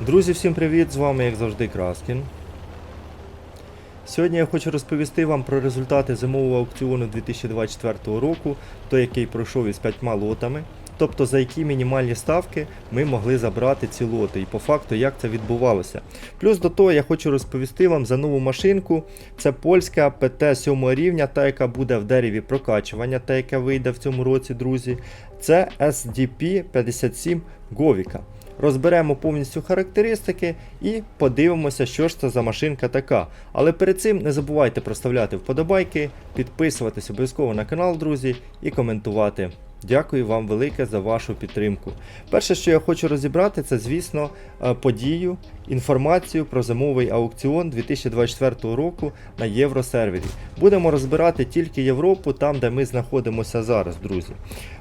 Друзі, всім привіт! З вами, як завжди, Краскін. Сьогодні я хочу розповісти вам про результати зимового аукціону 2024 року, той, який пройшов із п'ятьма лотами, тобто за які мінімальні ставки ми могли забрати ці лоти, і по факту як це відбувалося. Плюс до того я хочу розповісти вам за нову машинку. Це польська ПТ 7 рівня, та яка буде в дереві прокачування, та яка вийде в цьому році, друзі. Це SDP 57 Говіка. Розберемо повністю характеристики і подивимося, що ж це за машинка така. Але перед цим не забувайте проставляти вподобайки, підписуватись обов'язково на канал, друзі, і коментувати. Дякую вам велике за вашу підтримку. Перше, що я хочу розібрати, це, звісно, е, подію, інформацію про зимовий аукціон 2024 року на євросервері. Будемо розбирати тільки Європу, там, де ми знаходимося зараз, друзі.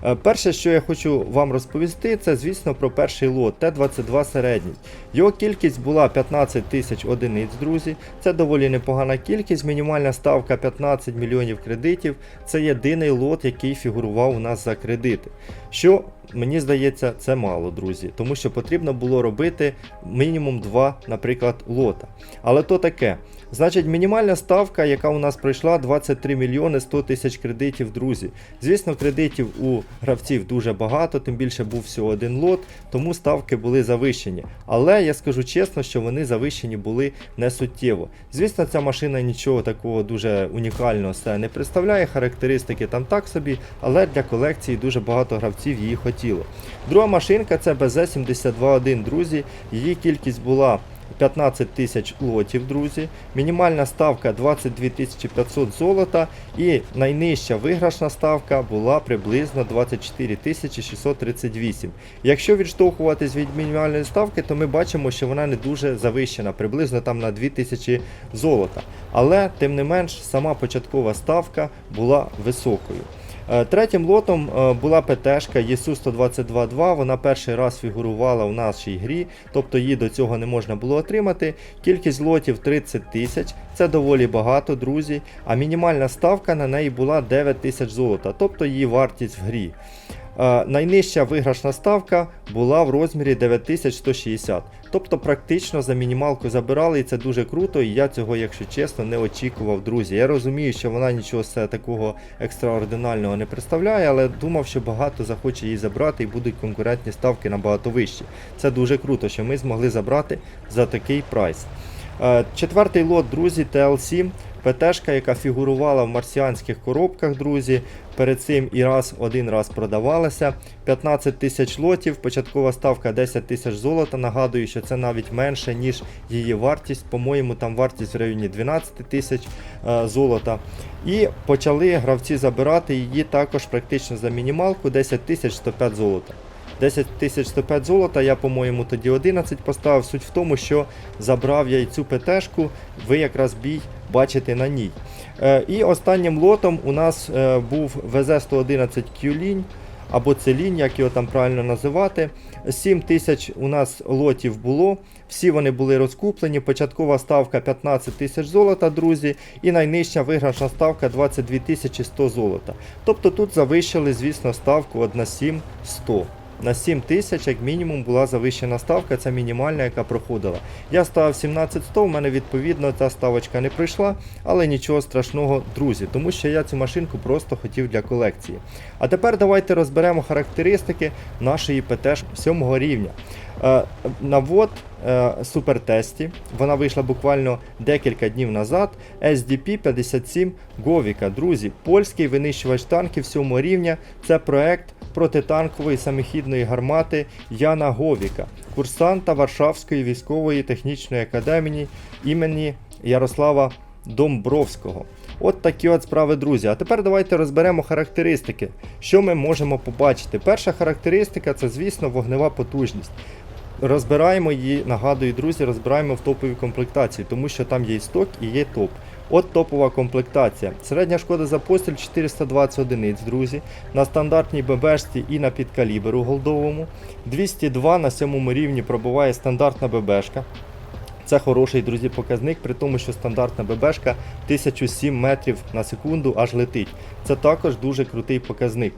Е, Перше, що я хочу вам розповісти, це, звісно, про перший лот Т-22 середній. Його кількість була 15 тисяч одиниць, друзі. Це доволі непогана кількість. Мінімальна ставка 15 мільйонів кредитів. Це єдиний лот, який фігурував у нас за кредити. Що мені здається, це мало, друзі, тому що потрібно було робити мінімум 2, наприклад, лота. Але то таке. Значить, мінімальна ставка, яка у нас пройшла, 23 мільйони 100 тисяч кредитів, друзі. Звісно, кредитів у гравців дуже багато, тим більше був всього один лот, тому ставки були завищені. Але я скажу чесно, що вони завищені були не суттєво. Звісно, ця машина нічого такого дуже унікального все не представляє, характеристики там так собі, але для колекції дуже багато гравців її хотіло. Друга машинка це BZ-721, друзі. Її кількість була 15 тисяч лотів, друзі. Мінімальна ставка 22 500 золота і найнижча виграшна ставка була приблизно 24 638. Якщо відштовхуватись від мінімальної ставки, то ми бачимо, що вона не дуже завищена, приблизно там на 2000 золота. Але тим не менш сама початкова ставка була високою. Е, Третім лотом була ПТ-шка ЄСУ 122 Вона перший раз фігурувала в нашій грі, тобто її до цього не можна було отримати. Кількість лотів 30 тисяч, це доволі багато, друзі. А мінімальна ставка на неї була 9 тисяч золота, тобто її вартість в грі. Найнижча виграшна ставка була в розмірі 9160. Тобто практично за мінімалку забирали, і це дуже круто, і я цього, якщо чесно, не очікував, друзі. Я розумію, що вона нічого такого екстраординального не представляє, але думав, що багато захоче її забрати і будуть конкурентні ставки набагато вищі. Це дуже круто, що ми змогли забрати за такий прайс. Е, Четвертий лот, друзі, TLC. ПТшка, яка фігурувала в марсіанських коробках, друзі. Перед цим і раз один раз продавалася. 15 тисяч лотів, початкова ставка 10 тисяч золота. Нагадую, що це навіть менше, ніж її вартість. По-моєму, там вартість в районі 12 тисяч е, золота. І почали гравці забирати її також практично за мінімалку 10 тисяч 105 золота. 10 тисяч 105 золота, я, по-моєму, тоді 11 поставив. Суть в тому, що забрав я і цю ПТшку, ви якраз бій бачите на ній. Е, і останнім лотом у нас е, був ВЗ-111 Q-лінь, або це лінь, як його там правильно називати. 7 тисяч у нас лотів було, всі вони були розкуплені. Початкова ставка 15 тисяч золота, друзі, і найнижча виграшна ставка 22 тисячі 100 золота. Тобто тут завищили, звісно, ставку 1,7-100. На 7 тисяч, як мінімум, була завищена ставка, це мінімальна, яка проходила. Я ставив 17100, в мене відповідно ця ставочка не прийшла, але нічого страшного, друзі, тому що я цю машинку просто хотів для колекції. А тепер давайте розберемо характеристики нашої ПТ 7 рівня. Е, Навод е, супертесті. Вона вийшла буквально декілька днів назад. SDP 57 Говіка. Друзі, польський винищувач танків 7 рівня. Це проект протитанкової самохідної гармати Яна Говіка, курсанта Варшавської військової технічної академії імені Ярослава Домбровського. От такі от справи, друзі. А тепер давайте розберемо характеристики, що ми можемо побачити. Перша характеристика це, звісно, вогнева потужність. Розбираємо її, нагадую, друзі, розбираємо в топовій комплектації, тому що там є і сток і є топ. От топова комплектація. Середня шкода за постріл 420 одиниць, друзі. На стандартній ББшці і на підкаліберу голдовому. 202 на сьомому рівні пробуває стандартна ББшка. Це хороший, друзі, показник, при тому, що стандартна ББшка 1007 метрів на секунду аж летить. Це також дуже крутий показник.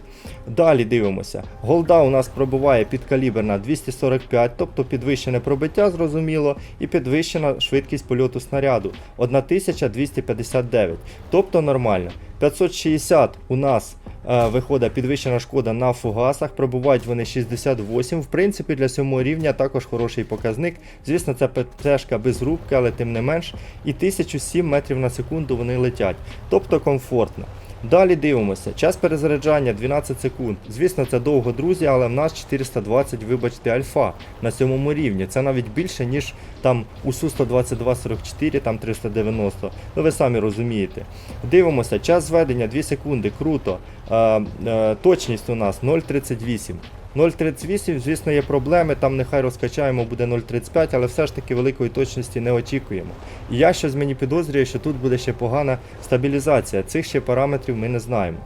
Далі дивимося. Голда у нас пробиває під калібр на 245, тобто підвищене пробиття, зрозуміло, і підвищена швидкість польоту снаряду 1259, тобто нормально. 560 у нас е, виходить підвищена шкода на фугасах, пробувають вони 68. В принципі, для сьомого рівня також хороший показник. Звісно, це ПТшка без рубки, але тим не менш. І 1007 метрів на секунду вони летять. Тобто комфортно. Далі дивимося. Час перезаряджання 12 секунд. Звісно, це довго, друзі, але в нас 420, вибачте, альфа на сьомому рівні. Це навіть більше, ніж там у Су-122-44, там 390. Ну ви самі розумієте. Дивимося, час зведення 2 секунди, круто. Е, е, точність у нас 0,38. 0,38, звісно, є проблеми, там нехай розкачаємо, буде 0,35, але все ж таки великої точності не очікуємо. І я щось мені підозрюю, що тут буде ще погана стабілізація. Цих ще параметрів ми не знаємо.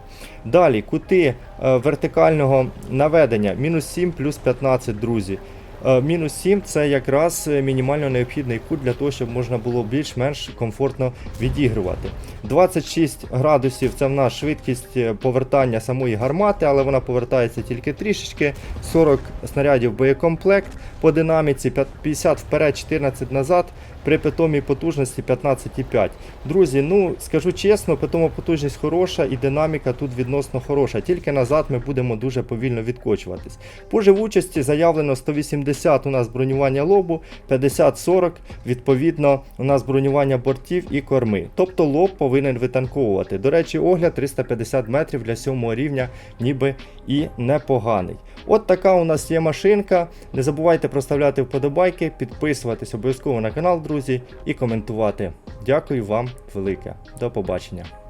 Далі, кути е, вертикального наведення мінус 7 плюс 15, друзі. Е, Мінус 7 це якраз е, мінімально необхідний кут для того, щоб можна було більш-менш комфортно відігрувати. 26 градусів це в нас швидкість е, повертання самої гармати, але вона повертається тільки трішечки. 40 снарядів боєкомплект по динаміці, 50 вперед, 14 назад. При питомій потужності 15,5. Друзі, ну скажу чесно, питома потужність хороша і динаміка тут відносно хороша. Тільки назад ми будемо дуже повільно відкочуватись. По живучості заявлено 180 у нас бронювання лобу, 50-40, відповідно, у нас бронювання бортів і корми. Тобто лоб повинен витанковувати. До речі, огляд 350 метрів для сьомого рівня, ніби і непоганий. От така у нас є машинка. Не забувайте проставляти вподобайки, підписуватись обов'язково на канал, друзі, і коментувати. Дякую вам велике. До побачення.